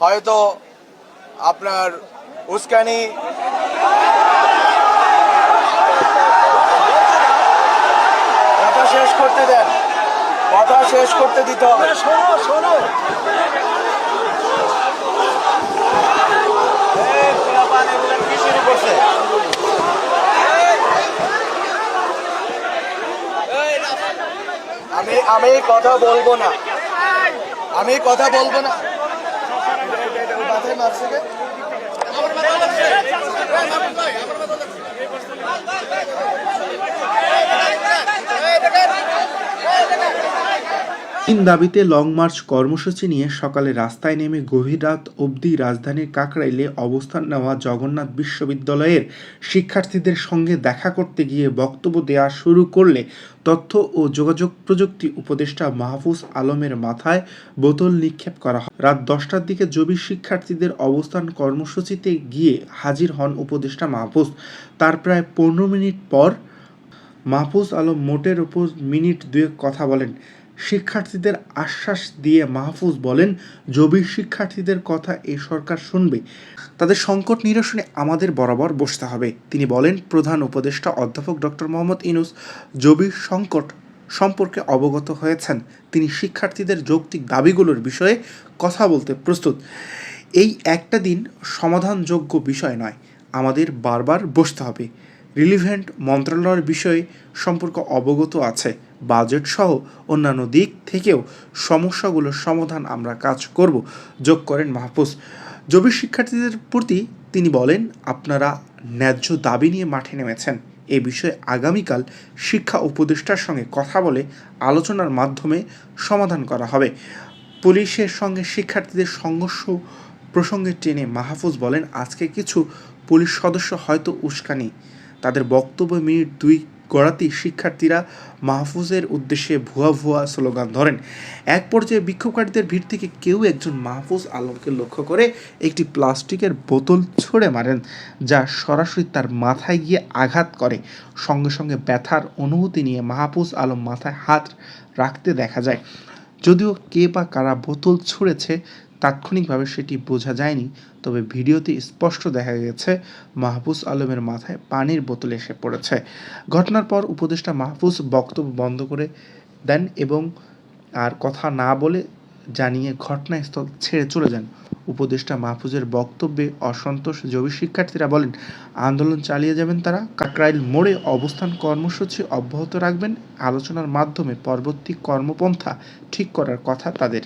হয়তো আপনার উস্কানি। কথা শেষ করতে দেন। কথা শেষ করতে দিতে হবে। শোনো শোনো। আমি আমি কথা বলব না। আমি কথা বলব না। মারছে কে? দাবিতে লং মার্চ কর্মসূচি নিয়ে সকালে রাস্তায় নেমে গভীর রাত অবধি রাজধানীর কাকরাইলে অবস্থান নেওয়া জগন্নাথ বিশ্ববিদ্যালয়ের শিক্ষার্থীদের সঙ্গে দেখা করতে গিয়ে বক্তব্য দেওয়া শুরু করলে তথ্য ও যোগাযোগ প্রযুক্তি উপদেষ্টা মাহফুজ আলমের মাথায় বোতল নিক্ষেপ করা হয় রাত দশটার দিকে জবি শিক্ষার্থীদের অবস্থান কর্মসূচিতে গিয়ে হাজির হন উপদেষ্টা মাহফুজ তার প্রায় পনেরো মিনিট পর মাহফুজ আলম মোটের উপর মিনিট দুয়েক কথা বলেন শিক্ষার্থীদের আশ্বাস দিয়ে মাহফুজ বলেন, জবি শিক্ষার্থীদের কথা এই সরকার শুনবে। তাদের সংকট নিরসনে আমাদের বরাবর বসতে হবে। তিনি বলেন, প্রধান উপদেষ্টা অধ্যাপক ডক্টর মোহাম্মদ ইনুস জবির সংকট সম্পর্কে অবগত হয়েছেন। তিনি শিক্ষার্থীদের যৌক্তিক দাবিগুলোর বিষয়ে কথা বলতে প্রস্তুত। এই একটা দিন সমাধানযোগ্য বিষয় নয়। আমাদের বারবার বসতে হবে। রিলিভেন্ট মন্ত্রণালয়ের বিষয়ে সম্পর্ক অবগত আছে। বাজেট সহ অন্যান্য দিক থেকেও সমস্যাগুলোর সমাধান আমরা কাজ করব, যোগ করেন মাহফুজ। জবি শিক্ষার্থীদের প্রতি তিনি বলেন, আপনারা ন্যায্য দাবি নিয়ে মাঠে নেমেছেন। এ বিষয়ে আগামীকাল শিক্ষা উপদেষ্টার সঙ্গে কথা বলে আলোচনার মাধ্যমে সমাধান করা হবে। পুলিশের সঙ্গে শিক্ষার্থীদের সংঘর্ষ প্রসঙ্গে টেনে মাহফুজ বলেন, আজকে কিছু পুলিশ সদস্য হয়তো উস্কানি তাদের বক্তব্য মিনিট দুই গড়াতেই শিক্ষার্থীরা মাহফুজের উদ্দেশ্যে ভুয়া ভুয়া স্লোগান ধরেন। এক পর্যায়ে বিক্ষোভকারীদের ভিড় থেকে কেউ একজন মাহফুজ আলমকে লক্ষ্য করে একটি প্লাস্টিকের বোতল ছুঁড়ে মারেন, যা সরাসরি তার মাথায় গিয়ে আঘাত করে। সঙ্গে সঙ্গে ব্যথার অনুভূতি নিয়ে মাহফুজ আলম মাথায় হাত রাখতে দেখা যায়। যদিও কে বা কারা বোতল ছুঁড়েছে তাৎক্ষণিকভাবে সেটি বোঝা যায়নি, তবে ভিডিওতে স্পষ্ট দেখা গেছে, মাহফুজ আলমের মাথায় পানির বোতল এসে পড়েছে। ঘটনার পর উপদেষ্টা মাহফুজ বক্তব্য বন্ধ করে দেন এবং আর কথা না বলে জানিয়ে ঘটনাস্থল ছেড়ে চলে যান। উপদেষ্টা মাহফুজের বক্তব্যে অসন্তোষ জবি শিক্ষার্থীরা বলেন, আন্দোলন চালিয়ে যাবেন তারা, কাকরাইল মোড়ে অবস্থান কর্মসূচি অব্যাহত রাখবেন, আলোচনার মাধ্যমে পরবর্তী কর্মপন্থা ঠিক করার কথা তাদের।